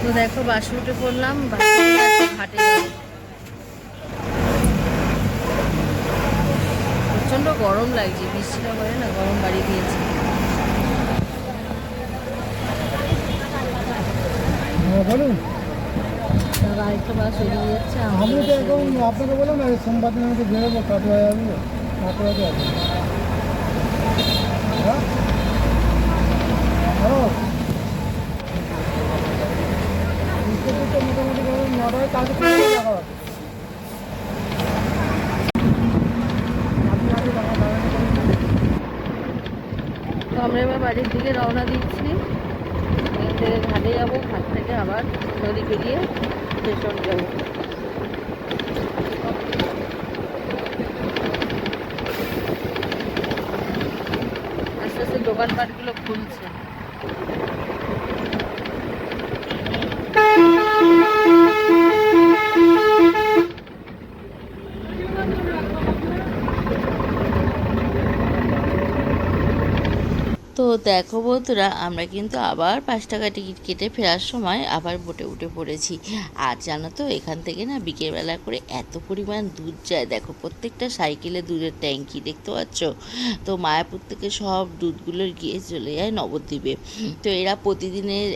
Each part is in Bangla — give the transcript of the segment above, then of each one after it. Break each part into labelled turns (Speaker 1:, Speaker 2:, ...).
Speaker 1: তো দেখো বাসে উঠে পড়লাম ঘাটে প্রচণ্ড গরম লাগছে বৃষ্টিটা করে না গরম বাড়ি দিয়েছে।
Speaker 2: হ্যাঁ
Speaker 1: আরেকটা বাস এগিয়ে যাচ্ছে
Speaker 2: আমি তো এখন আপনাকে বললাম সোমবার দিন আমি বেরোবো কাটোয়া যাব কাটোয়া যাব হ্যাঁ হ্যালো তো মোটামুটি ধরুন নটায় কাজ করে দেখা হবে আপনি আগে দেখা দাঁড়ানো করুন।
Speaker 1: তো আমরা এবার বাড়ির দিকে রওনা দিচ্ছি। ঘাটে যাব, ঘাট থেকে আবার নদী পেরিয়ে স্টেশন যাব। আস্তে আস্তে দোকানপাটগুলো খুলছে। তো দেখো বন্ধুরা, আমরা কিন্তু আবার পাঁচ টাকা টিকিট কেটে ফেরার সময় আবার বোটে উঠে পড়েছি। আর জানো তো, এখান থেকে না বিকেলবেলা করে এত পরিমাণ দুধ যায়। দেখো, প্রত্যেকটা সাইকেলে দুধের ট্যাঙ্কি দেখতে পাচ্ছ? তো মায়াপুর থেকে সব দুধগুলো গিয়ে চলে যায় নবদ্বীপে। তো এরা প্রতিদিনের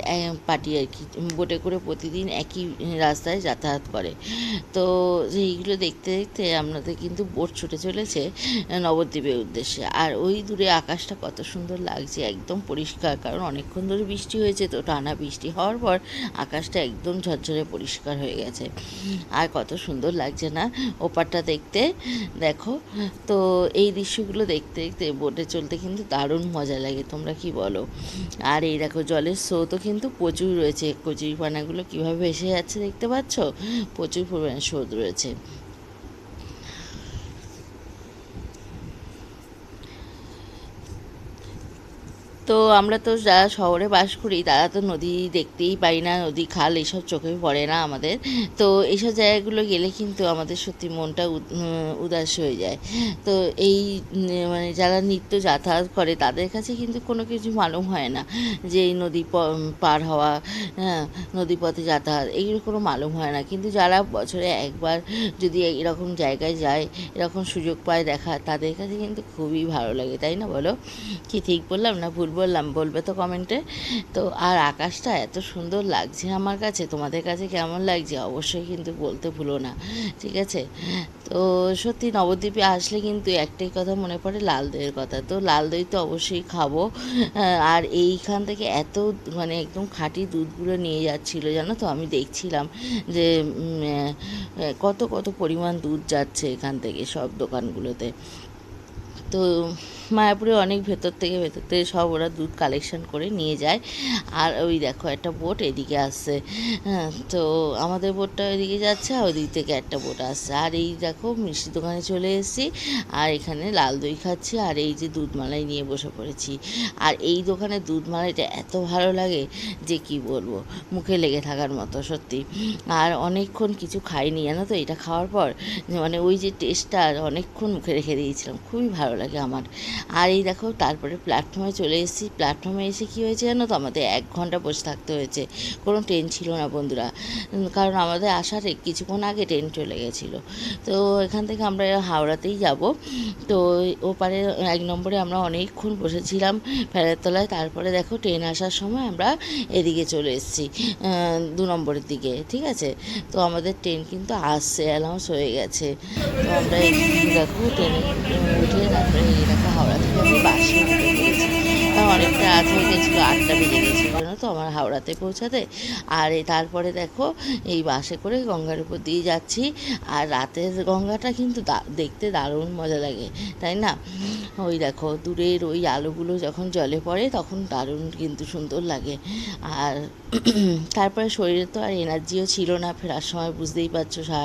Speaker 1: পার্টি আর কি। বোটে করে প্রতিদিন একই রাস্তায় যাতায়াত করে। তো এইগুলো দেখতে দেখতে আমাদের কিন্তু বোট ছুটে চলেছে নবদ্বীপের উদ্দেশ্যে। আর ওই দূরে আকাশটা কত সুন্দর লাগছে। একদম পরিষ্কার, কারণ অনেকক্ষণ ধরে বৃষ্টি হয়েছে, তো টানা বৃষ্টি হওয়ার পর আকাশটা একদম ঝরঝরে পরিষ্কার হয়ে গেছে। আর কত সুন্দর লাগছে না ওপারটা দেখতে? দেখো, তো এই দৃশ্যগুলো দেখতে দেখতে বোটে চলতে কিন্তু দারুণ মজা লাগে, তোমরা কি বলো? আর এই দেখো, জলের স্রোতও কিন্তু প্রচুর রয়েছে। কচুরিপানাগুলো কীভাবে ভেসে যাচ্ছে দেখতে পাচ্ছ? প্রচুর পরিমাণে স্রোত রয়েছে। তো আমরা তো যারা শহরে বাস করি, তারা তো নদী দেখতেই পাই না, নদী, খাল এইসব চোখে পড়ে না আমাদের। তো এইসব জায়গাগুলো গেলে কিন্তু আমাদের সত্যি মনটা উদ- উদাস হয়ে যায়। তো এই মানে যারা নিত্য যাতায়াত করে, তাদের কাছে কিন্তু কোনো কিছু মালুম হয় না যে এই নদী পার হওয়া হ্যাঁ নদীপথে যাতায়াত, এইগুলো কোনো মালুম হয় না। কিন্তু যারা বছরে একবার যদি এরকম জায়গায় যায়, এরকম সুযোগ পায় দেখা, তাদের কাছে কিন্তু খুবই ভালো লাগে, তাই না বলো? কি ঠিক বললাম না ভুল বললাম, বলবে তো কমেন্টে তো আর আকাশটা এত সুন্দর লাগছে আমার কাছে, তোমাদের কাছে কেমন লাগছে অবশ্যই কিন্তু বলতে ভুলো না, ঠিক আছে? তো সত্যি নবদ্বীপে আসলে কিন্তু একটাই কথা মনে পড়ে লাল দইয়ের কথা। তো লাল দই তো অবশ্যই খাব। আর এইখান থেকে এত মানে একদম খাঁটি দুধগুলো নিয়ে যাচ্ছিল, জানো তো? আমি দেখছিলাম যে কত কত পরিমাণ দুধ যাচ্ছে এখান থেকে সব দোকানগুলোতে। তো মায়াপুরে অনেক ভেতর থেকে ভেতর থেকে সব ওরা দুধ কালেকশন করে নিয়ে যায়। আর ওই দেখো একটা বোট এদিকে আসছে হ্যাঁ তো আমাদের বোটটা ওইদিকে যাচ্ছে আর ওইদিক থেকে একটা বোট আসছে। আর এই দেখো মিষ্টি দোকানে চলে এসেছি। আর এখানে লাল দই খাচ্ছি আর এই যে দুধ মালাই নিয়ে বসে পড়েছি। আর এই দোকানে দুধ মালাইটা এত ভালো লাগে যে কি বলব, মুখে লেগে থাকার মতো সত্যি। আর অনেকক্ষণ কিছু খাইনি, জানো তো? এটা খাওয়ার পর মানে ওই যে টেস্টটা অনেকক্ষণ মুখে রেখে দিয়েছিলাম। খুবই ভালো লাগে আমার। আর এই দেখো, তারপরে প্ল্যাটফর্মে চলে এসেছি। প্ল্যাটফর্মে এসে কী হয়েছে জানো তো? আমাদের এক ঘণ্টা বসে থাকতে হয়েছে। কোনো ট্রেন ছিল না বন্ধুরা। কারণ আমাদের আসার কিছুক্ষণ আগে ট্রেন চলে গেছিল। তো এখান থেকে আমরা হাওড়াতেই যাব। তো ওপারে এক নম্বরে আমরা অনেকক্ষণ বসেছিলাম ফেরার তলায়। তারপরে দেখো ট্রেন আসার সময় আমরা এদিকে চলে এসেছি দু নম্বরের দিকে, ঠিক আছে? তো আমাদের ট্রেন কিন্তু আসছে অ্যানাউন্স হয়ে গেছে। তো আমরা দেখো ট্রেনে উঠে তারপরে হাওড়া থেকে আমি বাসে পড়েছি অনেকটা রাত হয়ে গেছিল আটটা বেজে গেছিল তো আমার হাওড়াতে পৌঁছাতে আর তারপরে দেখো এই বাসে করে গঙ্গার উপর দিয়ে যাচ্ছি আর রাতের গঙ্গাটা কিন্তু দেখতে দারুণ মজা লাগে তাই না ওই দেখো দূরের ওই আলোগুলো যখন জলে পড়ে তখন দারুণ কিন্তু সুন্দর লাগে আর তারপরে শরীরে তো আর এনার্জিও ছিল না, ফেরার সময় বুঝতেই পারছ